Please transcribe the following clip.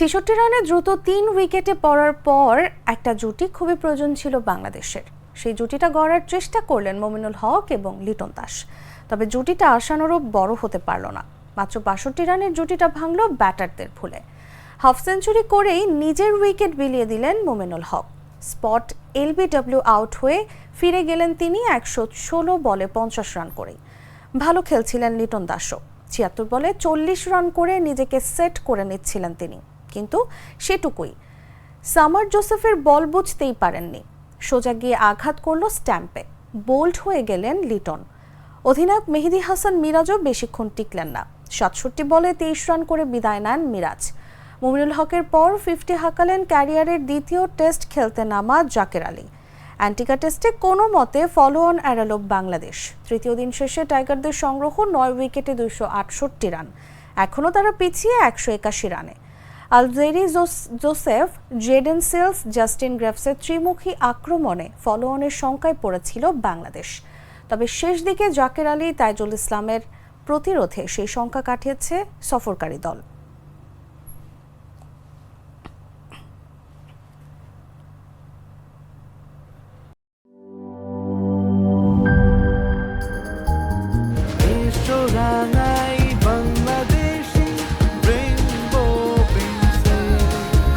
ছেষট্টি রানে দ্রুত তিন উইকেটে পড়ার পর একটা জুটি খুবই প্রয়োজন ছিল বাংলাদেশের। সেই জুটিটা গড়ার চেষ্টা করলেন মমিনুল হক এবং লিটন দাস। তবে জুটিটা আশানুরূপ বড় হতে পারল না। মাত্র বাষট্টি রানের জুটিটা ভাঙল ব্যাটারদের ভুলে। হাফ সেঞ্চুরি করেই নিজের উইকেট বিলিয়ে দিলেন Mominul Haque. Spot LBW out হয়ে ফিরে গেলেন তিনি একশো ষোলো বলে পঞ্চাশ রান করেই। ভালো খেলছিলেন লিটন দাসও। ছিয়াত্তর বলে চল্লিশ রান করে নিজেকে সেট করে নিচ্ছিলেন তিনি। কিন্তু সেটুকুই। সামার জোসেফের বল বুঝতেই পারেননি। সোজা গিয়ে আঘাত করল স্ট্যাম্পে। বোল্ড হয়ে গেলেন লিটন। অধিনায়ক মেহেদি হাসান মিরাজও বেশিক্ষণ টিকলেন না। সাতষট্টি বলে তেইশ রান করে বিদায় নেন মিরাজ। মুমিনুল হকের পর ফিফটি হাঁকালেন ক্যারিয়ারের দ্বিতীয় টেস্ট খেলতে নামা জাকের আলী। অ্যান্টিকা টেস্টে কোনো মতে ফলো অন এড়ালো বাংলাদেশ। তৃতীয় দিন শেষে টাইগারদের সংগ্রহ নয় উইকেটে দুইশো আটষট্টি রান। এখনও তারা পিছিয়ে একশো একাশি রানে। আলজেরি জোস- জোসেফ, জেডেন সেলস, জাস্টিন গ্রেফসের ত্রিমুখী আক্রমণে ফলো অনের শঙ্কায় পড়েছিল বাংলাদেশ। তবে শেষ দিকে জাকের আলী, তাইজুল ইসলামের প্রতিরোধে সেই শঙ্কা কাটিয়েছে সফরকারী দল। রাঙাই